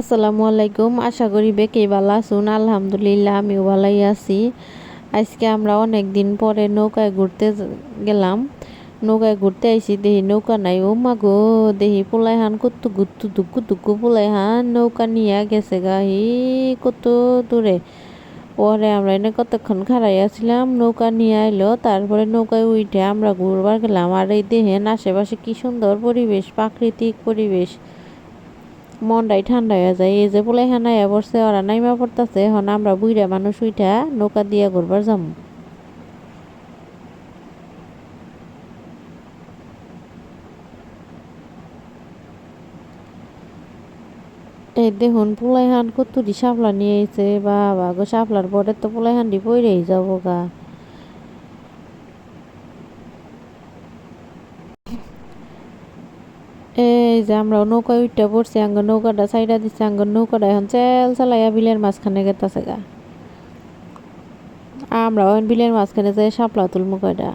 আসসালামু আলাইকুম। আশা করি বেকে ভালো আছুন। আলহামদুলিল্লাহ, আমিও ভালোই আছি। আজকে আমরা অনেক দিন পরে নৌকায় ঘুরতে গেলাম। নৌকায় ঘুরতে আইছি, দেহি নৌকা নাই। ও মা গো দেখি পোলাইহান কত গুত্তু দুক্কু দুক্কু পোলাইহান নৌকা নিয়ে গেছে গা হি, কত দূরে। পরে আমরা এনে কতক্ষণ খাড়াই আছিলাম নৌকা নিয়ে আইলো। তারপরে নৌকায় উঠে আমরা ঘুরবার গেলাম। আর এই দেখেন আশেপাশে কি সুন্দর পরিবেশ, প্রাকৃতিক পরিবেশ। মনটাই ঠান্ডা হয়ে যায়। এই যে পোলাইখান আয়া পড়ছে, ওরা নাইমা পড়তাছে, এখন আমরা বুইরা মানুষ উইঠা নৌকা দিয়ে ঘুরবার যাম। এই দেখুন পোলাইহান কতুরি শাপলা নিয়ে আইছে, বাবা গো, শাপলার পরে তো পোলাইহান দি পইরেই যাব গা। এই যে আমরা নৌকায় উঠটা পড়ছি, আঙ্গ নৌকাটা সাইডা দিচ্ছে আঙ্গ নৌকাটা এখন চেল চালাইয়া বিলের মাঝখানে গেতাছে গা। আমরা ওই বিলের মাঝখানে যাই সাপলা তুলমু কয়টা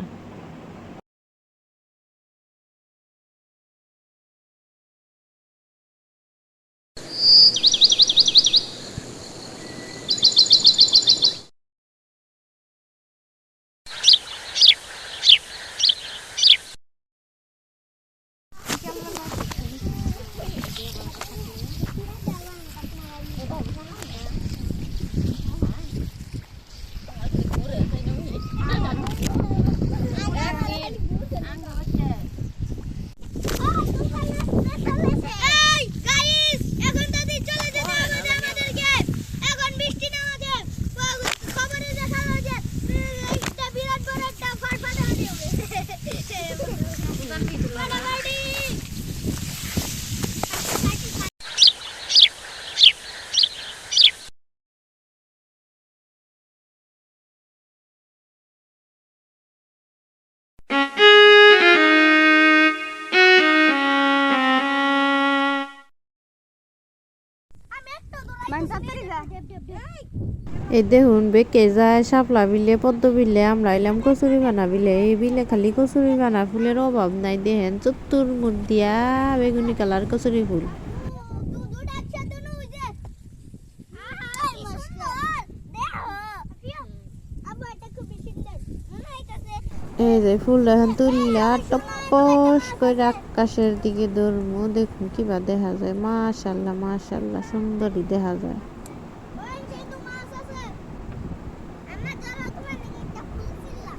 এই দেখুন, বেকে যায় সাপলা বিলে, পদ্ম বিলে, আমরা এলাম কচুরি বানা বিলে, এই বিলে খালি কচুরি বানা ফুলের অভাব নাই, দেখেন চত্তুর মুখ দিয়া বেগুনি কালার কচুরি ফুল। এই যে ফুল এখন তুললা টপস করে আকাশের দিকে দৌড়মু। দেখুন কিবা দেখা যায়। মাশাল্লাহ মাশাল্লাহ, সুন্দরই দেখা যায় ওই যে তো মাছ আছে আমরা যারা তোমার নাকি একটা ফুল ছিলা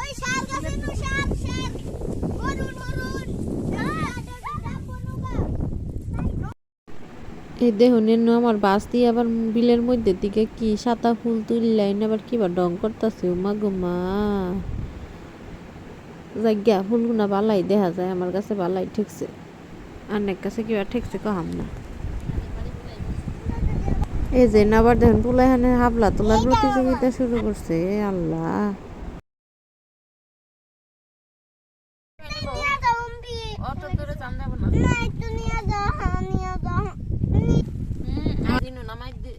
ওই শাল গাছে নো শাল শাল অরুণ অরুণ এই দেখুন এন্ন আমার বাস দিয়ে আবার বিলের মধ্যে দিকে কি সাদা ফুল তুললাইন আবার কিবা ডং করতেছে? মা গো মা। জায়গা ফুলগুনা বালাই দেখা যায় আমার কাছে বালাই ঠেকছে। অনেক কাছে কিবা ঠেকছে কহাম না। এই যে না আবার দেখুন পুলাইহানে হাবলা তোলার প্রতিযোগিতা শুরু করছে আল্লাহ অত দূরে চান যাব না না একটু নিয়ে যাও নিয়ে যাও দিনু নামাই দে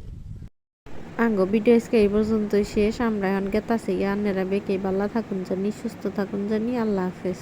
আঙ্গ, ভিডিও আজকে এই পর্যন্তই শেষ। আমরা এখন গেতাছি আন্নেরা বেঁকে ভালো থাকুন জানি, সুস্থ থাকুন জানি, আল্লাহ হাফেজ।